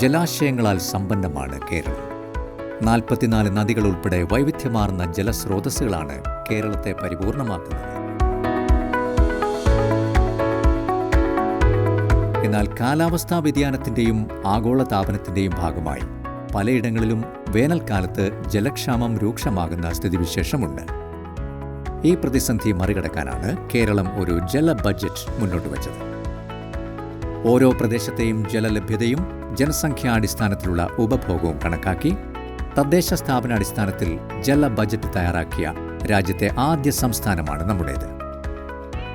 ജലാശയങ്ങളാൽ സമ്പന്നമാണ് കേരളം. നാൽപ്പത്തിനാല് നദികൾ ഉൾപ്പെടെ വൈവിധ്യമാർന്ന ജലസ്രോതസ്സുകളാണ് കേരളത്തെ പരിപൂർണമാക്കുന്നത്. എന്നാൽ കാലാവസ്ഥാ വ്യതിയാനത്തിന്റെയും ആഗോളതാപനത്തിന്റെയും ഭാഗമായി പലയിടങ്ങളിലും വേനൽക്കാലത്ത് ജലക്ഷാമം രൂക്ഷമാകുന്ന സ്ഥിതിവിശേഷമുണ്ട്. ഈ പ്രതിസന്ധി മറികടക്കാനാണ് കേരളം ഒരു ജല ബഡ്ജറ്റ് മുന്നോട്ട് വച്ചത് ഓരോ പ്രദേശത്തെയും ജലലഭ്യതയും ജനസംഖ്യാടിസ്ഥാനത്തിലുള്ള ഉപഭോഗവും കണക്കാക്കി തദ്ദേശ സ്ഥാപനാടിസ്ഥാനത്തിൽ ജല ബജറ്റ് തയ്യാറാക്കിയ രാജ്യത്തെ ആദ്യ സംസ്ഥാനമാണ് നമ്മുടേത്.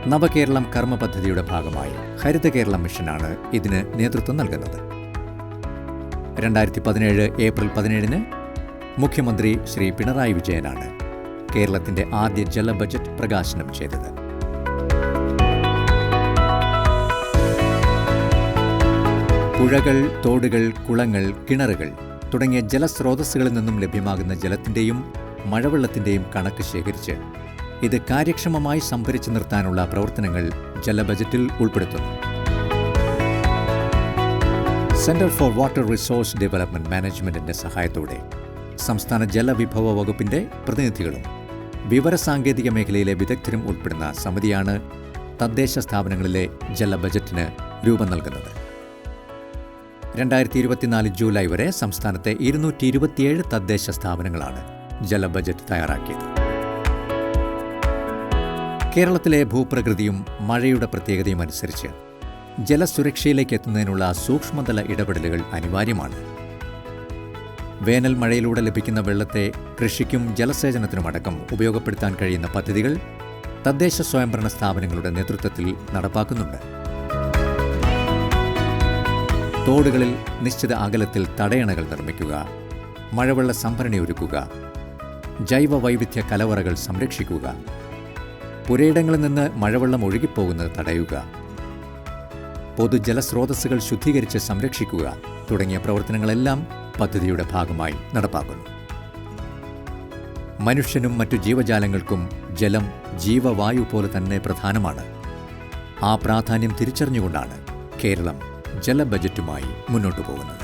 നവകേരളം കർമ്മ പദ്ധതിയുടെ ഭാഗമായി ഹരിത കേരളം മിഷനാണ് ഇതിന് നേതൃത്വം നൽകുന്നത്. രണ്ടായിരത്തി പതിനേഴ് ഏപ്രിൽ പതിനേഴിന് മുഖ്യമന്ത്രി ശ്രീ പിണറായി വിജയനാണ് കേരളത്തിന്റെ ആദ്യ ജല ബജറ്റ് പ്രകാശനം ചെയ്തത്. പുഴകൾ തോടുകൾ കുളങ്ങൾ കിണറുകൾ തുടങ്ങിയ ജലസ്രോതസ്സുകളിൽ നിന്നും ലഭ്യമാകുന്ന ജലത്തിന്റെയും മഴവെള്ളത്തിന്റെയും കണക്ക് ശേഖരിച്ച് ഇത് കാര്യക്ഷമമായി സംഭരിച്ചു നിർത്താനുള്ള പ്രവർത്തനങ്ങൾ ജല ബജറ്റിൽ ഉൾപ്പെടുത്തുന്നു. Centre for water resource development മാനേജ്മെന്റിന്റെ സഹായത്തോടെ സംസ്ഥാന ജലവിഭവ വകുപ്പിന്റെ പ്രതിനിധികളും വിവരസാങ്കേതിക മേഖലയിലെ വിദഗ്ധരും ഉൾപ്പെടുന്ന സമിതിയാണ് തദ്ദേശ സ്ഥാപനങ്ങളിലെ ജല ബജറ്റിന് രൂപം നൽകുന്നത്. രണ്ടായിരത്തി ഇരുപത്തിനാല് ജൂലൈ വരെ സംസ്ഥാനത്തെ ഇരുന്നൂറ്റി ഇരുപത്തിയേഴ് തദ്ദേശ സ്ഥാപനങ്ങളാണ് ജല ബജറ്റ് തയ്യാറാക്കിയത്. കേരളത്തിലെ ഭൂപ്രകൃതിയും മഴയുടെ പ്രത്യേകതയും അനുസരിച്ച് ജലസുരക്ഷയിലേക്ക് എത്തുന്നതിനുള്ള സൂക്ഷ്മതല ഇടപെടലുകൾ അനിവാര്യമാണ്. വേനൽ മഴയിലൂടെ ലഭിക്കുന്ന വെള്ളത്തെ കൃഷിക്കും ജലസേചനത്തിനുമടക്കം ഉപയോഗപ്പെടുത്താൻ കഴിയുന്ന പദ്ധതികൾ തദ്ദേശ സ്വയംഭരണ സ്ഥാപനങ്ങളുടെ നേതൃത്വത്തിൽ നടപ്പാക്കുന്നുണ്ട്. തോടുകളിൽ നിശ്ചിത അകലത്തിൽ തടയണകൾ നിർമ്മിക്കുക. മഴവെള്ള സംഭരണി ഒരുക്കുക. ജൈവ വൈവിധ്യ കലവറകൾ സംരക്ഷിക്കുക. പുരയിടങ്ങളിൽ നിന്ന് മഴവെള്ളം ഒഴുകിപ്പോകുന്നത് തടയുക. പൊതുജലസ്രോതസ്സുകൾ ശുദ്ധീകരിച്ച് സംരക്ഷിക്കുക തുടങ്ങിയ പ്രവർത്തനങ്ങളെല്ലാം പദ്ധതിയുടെ ഭാഗമായി നടപ്പാക്കുന്നു. മനുഷ്യനും മറ്റു ജീവജാലങ്ങൾക്കും ജലം ജീവവായു പോലെ തന്നെ പ്രധാനമാണ്. ആ പ്രാധാന്യം തിരിച്ചറിഞ്ഞുകൊണ്ടാണ് കേരളം ജല ബജറ്റുമായി മുന്നോട്ടു പോകുന്നത്